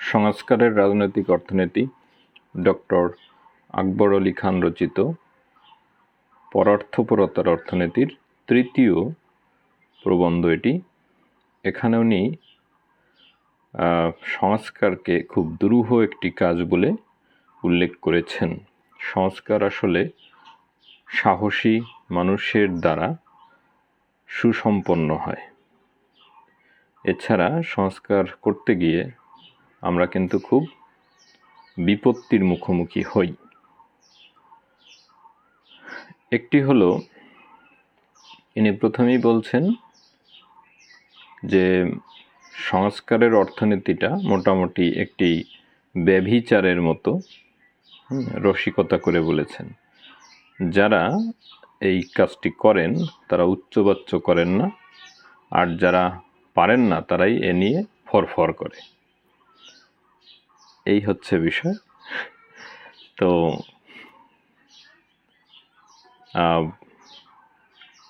সংস্কারের রাজনৈতিক অর্থনীতি, ডক্টর আকবর আলী খান রচিত পরার্থপরতার অর্থনীতির তৃতীয় প্রবন্ধ এটি। এখানে উনি সংস্কারকে খুব দুরূহ একটি কাজ বলে উল্লেখ করেছেন। সংস্কার আসলে সাহসী মানুষের দ্বারা সুসম্পন্ন হয়। এছাড়া সংস্কার করতে গিয়ে আমরা কিন্তু খুব বিপত্তির মুখোমুখি হই। একটি হলো, ইনি প্রথমেই বলছেন যে সংস্কারের অর্থনীতিটা মোটামুটি একটি ব্যভিচারের মতো রসিকতা করে বলেছেন। যারা এই কাজটি করেন, তারা উচ্চবাচ্য করেন না, আর যারা পারেন না, তারাই এ নিয়ে ফরফর করে। এই হচ্ছে বিষয়। তো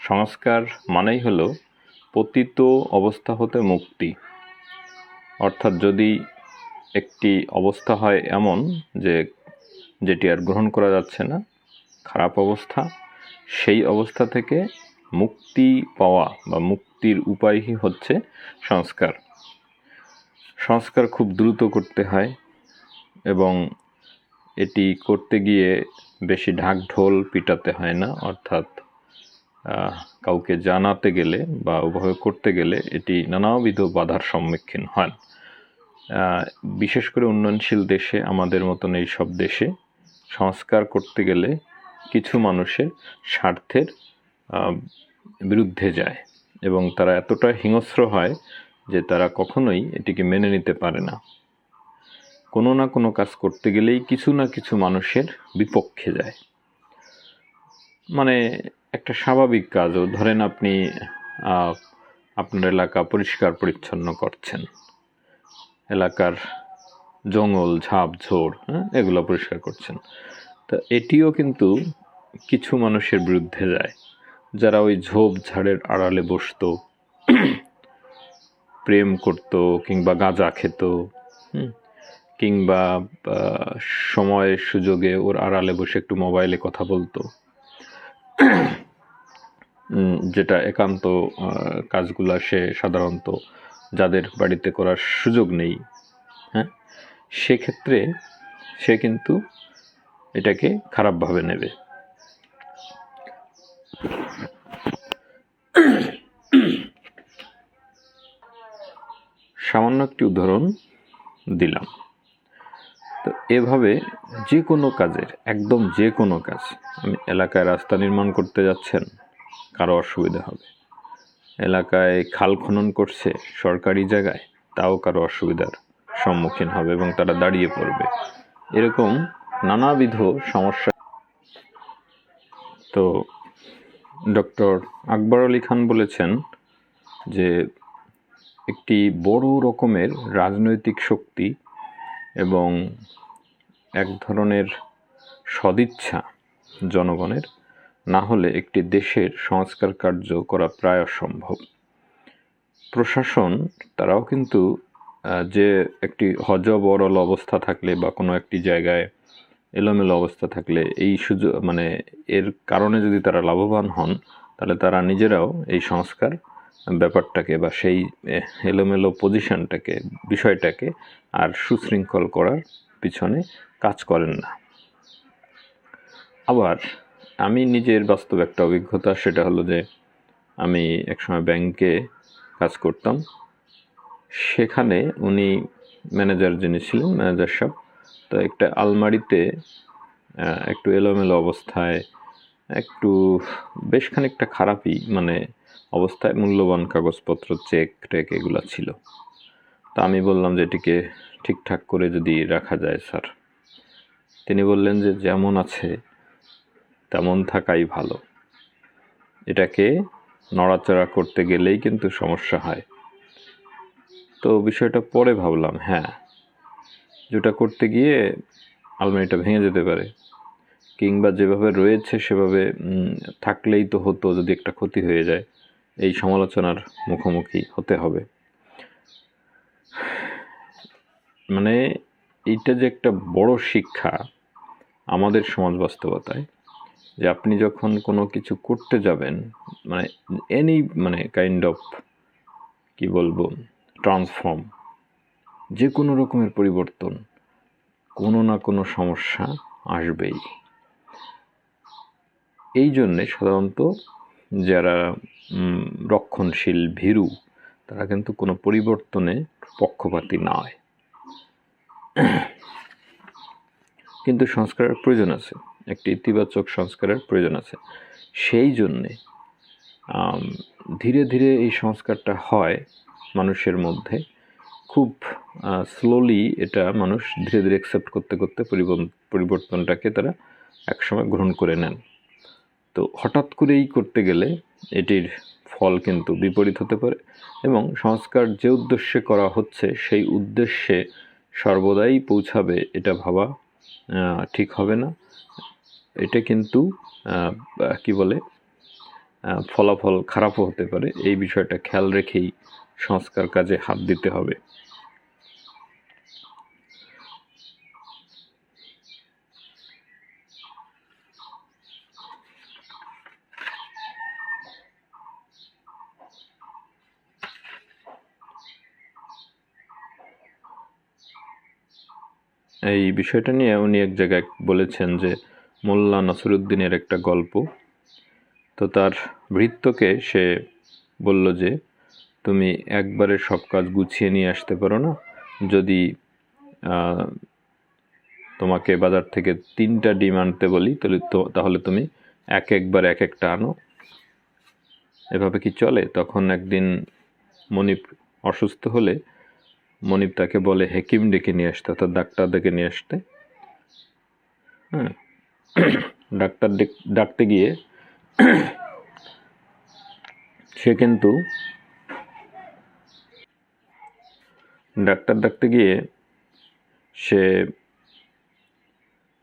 সংস্কার মানেই হলো পতিত অবস্থা হতে মুক্তি। অর্থাৎ যদি একটি অবস্থা হয় এমন যে যেটি আর গ্রহণ করা যাচ্ছে না, খারাপ অবস্থা, সেই অবস্থা থেকে মুক্তি পাওয়া বা মুক্তির উপায়ই হচ্ছে সংস্কার। সংস্কার খুব দ্রুত করতে হয় এবং এটি করতে গিয়ে বেশি ঢাক ঢোল পিটাতে হয় না, অর্থাৎ কাউকে জানাতে গেলে বা ওভাবে করতে গেলে এটি নানাবিধ বাধার সম্মুখীন হন। বিশেষ করে উন্নয়নশীল দেশে, আমাদের মতন এই সব দেশে সংস্কার করতে গেলে কিছু মানুষের স্বার্থের বিরুদ্ধে যায় এবং তারা এতটা হিংস্র হয় যে তারা কখনোই এটিকে মেনে নিতে পারে না। কোনো না কোনো কাজ করতে গেলেই কিছু না কিছু মানুষের বিপক্ষে যায়। মানে একটা স্বাভাবিক কাজও। ধরেন আপনি আপনার এলাকা পরিষ্কার পরিচ্ছন্ন করছেন। এলাকার জঙ্গল ঝাপ ঝোড় হ্যাঁ এগুলো পরিষ্কার করছেন। তো এটিও কিন্তু কিছু মানুষের বিরুদ্ধে যায়। যারা ওই ঝোপ ঝাড়ের আড়ালে বসতো প্রেম করত কিংবা গাঁজা খেত হুম, কিংবা সময়ের সুযোগে ওর আড়ালে বসে একটু মোবাইলে কথা বলতো। যেটা একান্ত কাজগুলা সে সাধারণত যাদের বাড়িতে করার সুযোগ নেই হ্যাঁ? সেক্ষেত্রে সে কিন্তু এটাকে খারাপভাবে নেবে। সামান্য একটি উদাহরণ দিলাম। তো এভাবে যে কোনো কাজের, একদম যে কোনো কাজ আমি এলাকায় রাস্তা নির্মাণ করতে যাচ্ছেন, কারও অসুবিধা হবে। এলাকায় খাল খনন করছে সরকারি জায়গায়, তাও কারও অসুবিধার সম্মুখীন হবে এবং তারা দাঁড়িয়ে পড়বে। এরকম নানাবিধ সমস্যা। তো ডক্টর আকবর আলী খান বলেছেন যে, একটি বড় রকমের রাজনৈতিক শক্তি এবং এক ধরনের সদিচ্ছা জনগণের, না হলে একটি দেশের সংস্কার কার্য করা প্রায় অসম্ভব। প্রশাসন, তারাও কিন্তু যে একটি হজবরল অবস্থা থাকলে বা কোনো একটি জায়গায় এলোমেলো অবস্থা থাকলে এই সুযোগ মানে এর কারণে যদি তারা লাভবান হন, তাহলে তারা নিজেরাও এই সংস্কার ব্যাপারটাকে বা সেই এলোমেলো পজিশনটাকে বিষয়টাকে আর সুশৃঙ্খল করার পিছনে কাজ করেন না। আবার আমি নিজের বাস্তব একটা অভিজ্ঞতা, সেটা হলো যে আমি একসময় ব্যাংকে কাজ করতাম। সেখানে উনি ম্যানেজার যিনি ছিলেন, ম্যানেজার সাহেব, তো একটা আলমারিতে একটু এলোমেলো অবস্থায়, একটু বেশ খানিকটা খারাপই মানে অবস্থায় মূল্যবান কাগজপত্র, চেক, টেক এগুলো ছিল। তা আমি বললাম যে এটিকে ঠিকঠাক করে যদি রাখা যায়, স্যার। তিনি বললেন যে যেমন আছে, তেমন থাকাই ভালো। এটাকে নড়াচড়া করতে গেলেই কিন্তু সমস্যা হয়। তো বিষয়টা পরে ভাবলাম হ্যাঁ যেটা করতে গিয়ে আলমারিটা ভেঙে যেতে পারে। কিংবা যেভাবে রয়েছে সেভাবে থাকলেই তো হতো যদি একটা ক্ষতি হয়ে যায়। এই সমালোচনার মুখোমুখি হতে হবে। মানে এইটা যে একটা বড় শিক্ষা আমাদের সমাজ বাস্তবতায়, যে আপনি যখন কোনো কিছু করতে যাবেন মানে এনি মানে কাইন্ড অফ কি বলব ট্রান্সফর্ম যে কোনো রকমের পরিবর্তন, কোনো না কোনো সমস্যা আসবেই। এই জন্যে সাধারণত যারা রক্ষণশীল ভীরু, তারা কিন্তু কোনো পরিবর্তনে পক্ষপাতী নয়। কিন্তু সংস্কারের প্রয়োজন আছে, একটি ইতিবাচক সংস্কারের প্রয়োজন আছে। সেই জন্যে ধীরে ধীরে এই সংস্কারটা হয় মানুষের মধ্যে। খুব স্লোলি এটা মানুষ ধীরে ধীরে অ্যাকসেপ্ট করতে করতে পরিবর্তন- পরিবর্তনটাকে তারা একসময় গ্রহণ করে নেন। তো হঠাৎ করেই করতে গেলে এটির ফল কিন্তু বিপরীত হতে পারে এবং সংস্কার যে উদ্দেশ্যে করা হচ্ছে সেই উদ্দেশ্যে সর্বদাই পৌঁছাবে এটা ভাবা ঠিক হবে না। এটা কিন্তু কি বলে ফলাফল খারাপও হতে পারে। এই বিষয়টা খেয়াল রেখেই সংস্কার কাজে হাত দিতে হবে। এই বিষয়টা নিয়ে উনি এক জায়গায় বলেছেন যে মোল্লা নাসরুদ্দিনের একটা গল্প। তো তার ভৃত্যকে সে বলল যে, তুমি একবারে সব কাজ গুছিয়ে নিয়ে আসতে পারো না। যদি তোমাকে বাজার থেকে তিনটা ডিম আনতে বলি, তাহলে তো, তাহলে তুমি এক একবার এক একটা আনো। এভাবে কি চলে? তখন একদিন মনিপ অসুস্থ হলে মনিপ তাকে বলে হেকিম ডেকে নিয়ে আসতে, অর্থাৎ ডাক্তার ডেকে নিয়ে আসতে। হ্যাঁ। ডাক্তার ডেক- ডাকতে গিয়ে সে কিন্তু ডাক্তার ডাকতে গিয়ে সে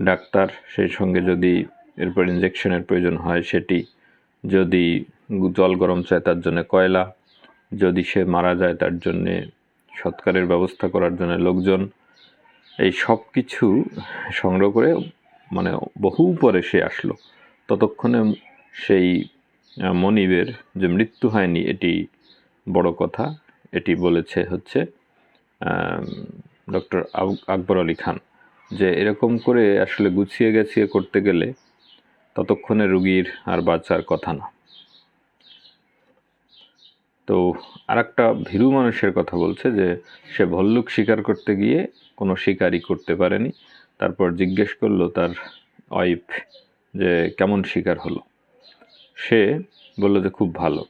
ডাক্তার সেই সঙ্গে যদি এরপর ইঞ্জেকশনের প্রয়োজন হয়, সেটি যদি জল গরম চায় তার জন্য কয়লা, যদি সে মারা যায় তার জন্যে সৎকারের ব্যবস্থা করার জন্য লোকজন এই সব কিছু সংগ্রহ করে মানে বহু পরে সে আসলো। ততক্ষণে সেই মনিবের যে মৃত্যু হয়নি এটি বড় কথা। এটি বলেছে হচ্ছে ডক্টর আকবর আলী খান যে এরকম করে আসলে গুছিয়ে গেছিয়ে করতে গেলে ততক্ষণে রুগীর আর বাঁচার কথা না। তো আরেকটা ভীরু মানুষের কথা বলছে যে সে ভল্লুক শিকার করতে গিয়ে কোনো শিকারই করতে পারেনি। তারপর জিজ্ঞেস করল তার ওয়াইফ যে কেমন শিকার হলো। সে বলল যে খুব ভালো।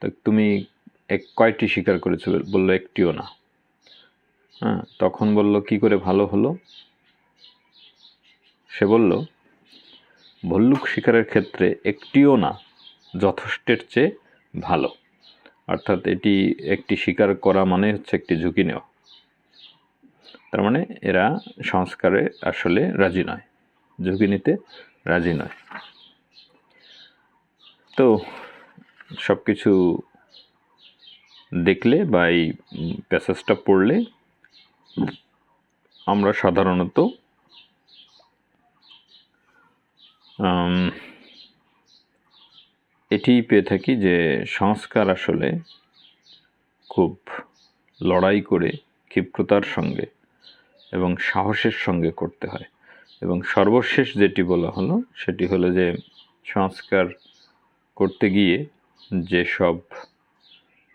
তা তুমি এক কয়টি শিকার করেছ? বলল একটিও না। হ্যাঁ তখন বলল কি করে ভালো হলো? সে বলল, ভল্লুক শিকারের ক্ষেত্রে একটিও না, যথেষ্টের চেয়ে ভালো। অর্থাৎ এটি একটি শিকার করা মানে হচ্ছে একটি ঝুঁকি নেওয়া। তার মানে এরা সংস্কারে আসলে রাজি নয়, ঝুঁকি নিতে রাজি নয়। তো সব কিছু দেখলে বা এই প্যাসেজটা পড়লে আমরা সাধারণত এটি পেয়ে থাকি যে সংস্কার আসলে খুব লড়াই করে ক্ষিপ্রতার সঙ্গে এবং সাহসের সঙ্গে করতে হয়। এবং সর্বশেষ যেটি বলা হলো, সেটি হলো যে সংস্কার করতে গিয়ে যেসব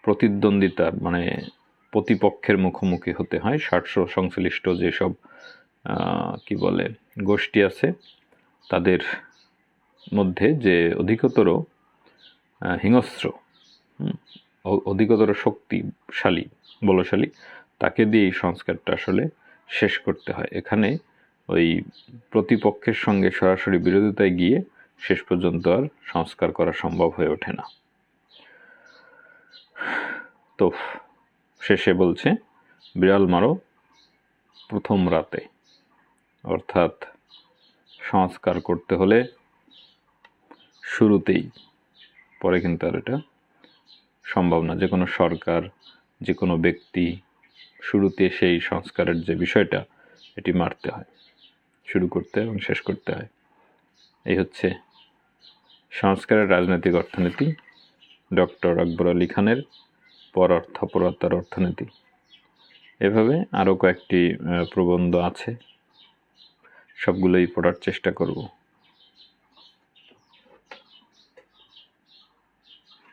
প্রতিদ্বন্দ্বিতার মানে প্রতিপক্ষের মুখোমুখি হতে হয়, স্বার্থ সংশ্লিষ্ট যেসব কি বলে, গোষ্ঠী আছে, তাদের মধ্যে যে অধিকতর হিংস্র অধিকতর শক্তিশালী, বলশালী, তাকে দিয়ে এই সংস্কারটা আসলে শেষ করতে হয়। এখানে ওই প্রতিপক্ষের সঙ্গে সরাসরি বিরোধিতায় গিয়ে শেষ পর্যন্ত আর সংস্কার করা সম্ভব হয়ে ওঠে না। তো শেষে বলছে, বিড়াল মারো প্রথম রাতে। অর্থাৎ সংস্কার করতে হলে শুরুতেই পরে কিন্তু আর এটা সম্ভব না। যে কোনো সরকার, যে কোনো ব্যক্তি শুরুতে সেই সংস্কারের যে বিষয়টা, এটি মারতে হয়, শুরু করতে এবং শেষ করতে হয়। এই হচ্ছে সংস্কারের রাজনৈতিক অর্থনীতি। ডক্টর আকবর আলী খানের পর অর্থপরতার অর্থনীতি। এভাবে আরও কয়েকটি প্রবন্ধ আছে। সবগুলোই পড়ার চেষ্টা করব।